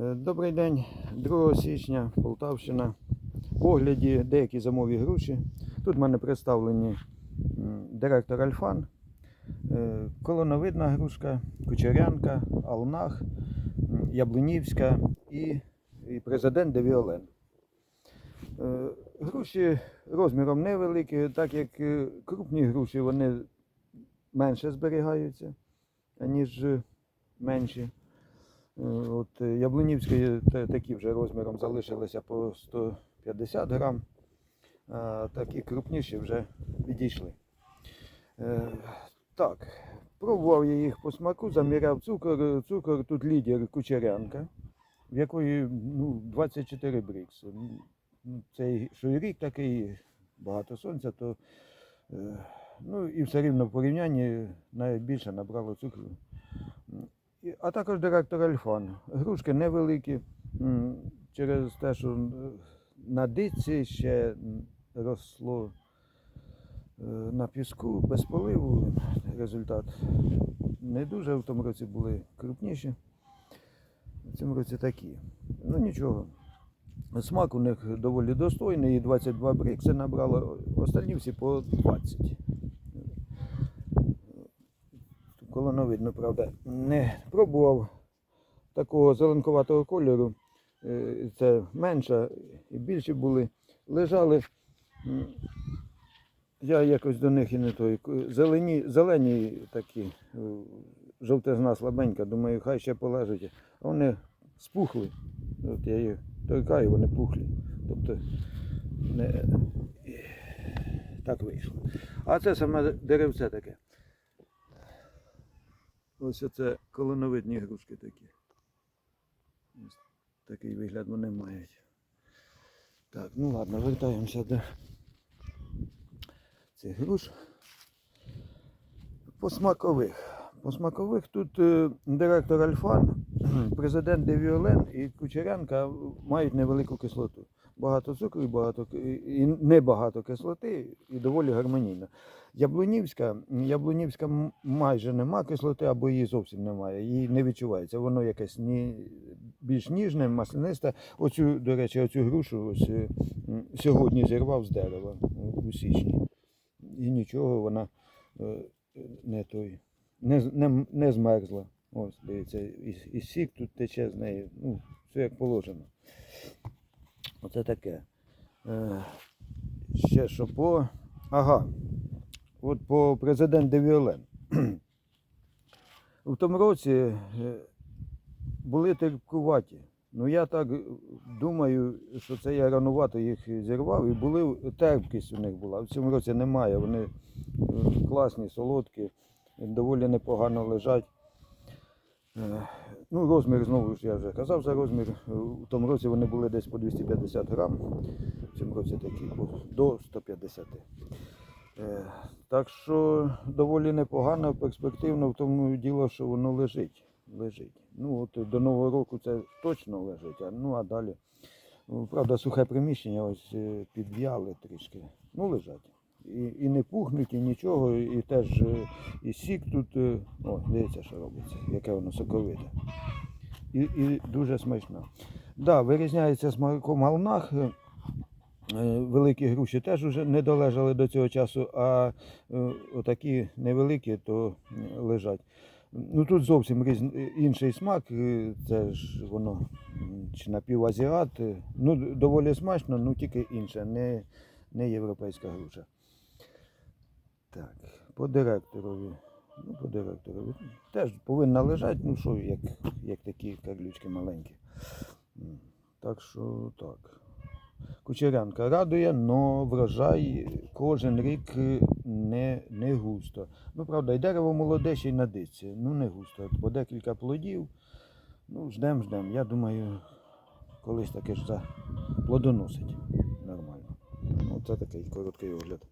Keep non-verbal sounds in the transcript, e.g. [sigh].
Е, Добрий день, 2 січня, Полтавщина. В огляді деякі зимові груші. Тут в мене представлені директор Альфан, е, колоновидна грушка, кучерянка, Алнах, Яблунівська і, президент Девіолен. Е, Груші розміром невеликі, так як крупні груші вони менше зберігаються, ніж менші. От е, яблунівські такі вже розміром залишилися по 150 грам, а такі крупніші вже відійшли. Е, Так, пробував я їх по смаку, заміряв цукор. Цукор тут лідер кучерянка, в якої ну, 24 брікси. Ну, Цей що рік такий, багато сонця, то е, ну, і все рівно в порівнянні найбільше набрало цукру. А також директор Альфан. Грушки невеликі, через те, що на диці ще росло е, на піску без поливу. Результат не дуже. В тому році були крупніші. В цьому році такі. Ну нічого. Смак у них доволі достойний, і 22 брикси набрало, остальні всі по 20. Колоновидно, правда, не пробував такого зеленкуватого кольору. Е, Це менша і більші були. Лежали. Я якось до них і не той. Зелені, зелені такі, жовтизна слабенька, думаю, хай ще полежать. А вони спухли. От я їх торкаю, вони пухлі. Тобто не, так вийшло. А це саме деревце таке. Ось це колоновидні грушки такі. Ось такий вигляд вони мають. Так, ну ладно, вертаємося до цих груш. По смакових. По смакових тут е, директор Альфан, [clears throat] президент Девіолен і Кучерянка мають невелику кислоту. Багато цукру, і багато, і небагато кислоти, і доволі гармонійно. Яблунівська, яблунівська майже нема кислоти, або її зовсім немає. Її не відчувається. Воно якесь ні, більш ніжне, маслянисте. Оцю, до речі, оцю грушу ось, е, сьогодні зірвав з дерева у- січні. І нічого вона е, не той. Не, не, не змерзла. Ось, дивіться, і, і сік тут тече з неї. Ну, все як положено. Оце таке. Е, ще що по. Ага. От по президент Девіолен. [clears throat] У тому році е, були терпкуваті. Ну я так думаю, що це я ранувато їх зірвав, і були терпкість у них була. В цьому році немає. Вони е, класні, солодкі, доволі непогано лежать. Е, Ну, розмір, знову ж я вже казав за розмір. У тому році вони були десь по 250 грам, в цьому році такі до 150. Е, Так що доволі непогано, перспективно в тому діло, що воно лежить. лежить. Ну, от до Нового року це точно лежить, а, ну а далі. Ну, Правда, сухе приміщення ось е, підв'яли трішки. Ну, лежать. І, і не пухнуть, і нічого, і теж е, і сік тут, е, о, дивіться, що робиться, яке воно соковите. І, і дуже смачно. Да, вирізняється смаком алнах. е, Великі груші теж вже не долежали до цього часу, а отакі невеликі, то лежать. Ну тут зовсім різ... інший смак, це ж воно чи напівазіат. Ну, доволі смачно, ну тільки інше, не, не європейська груша. Так, по директорові. Ну, по директорові. Теж повинна лежати, ну що, як, як такі карлючки маленькі. Так що так. Кучерянка радує, але врожай кожен рік не, не густо. Ну, правда, і дерево молоде ще й на диці. Ну, не густо. По декілька плодів. Ну, ждем, ждем. Я думаю, колись таке ж за плодоносить. Нормально. Ну, це такий короткий огляд.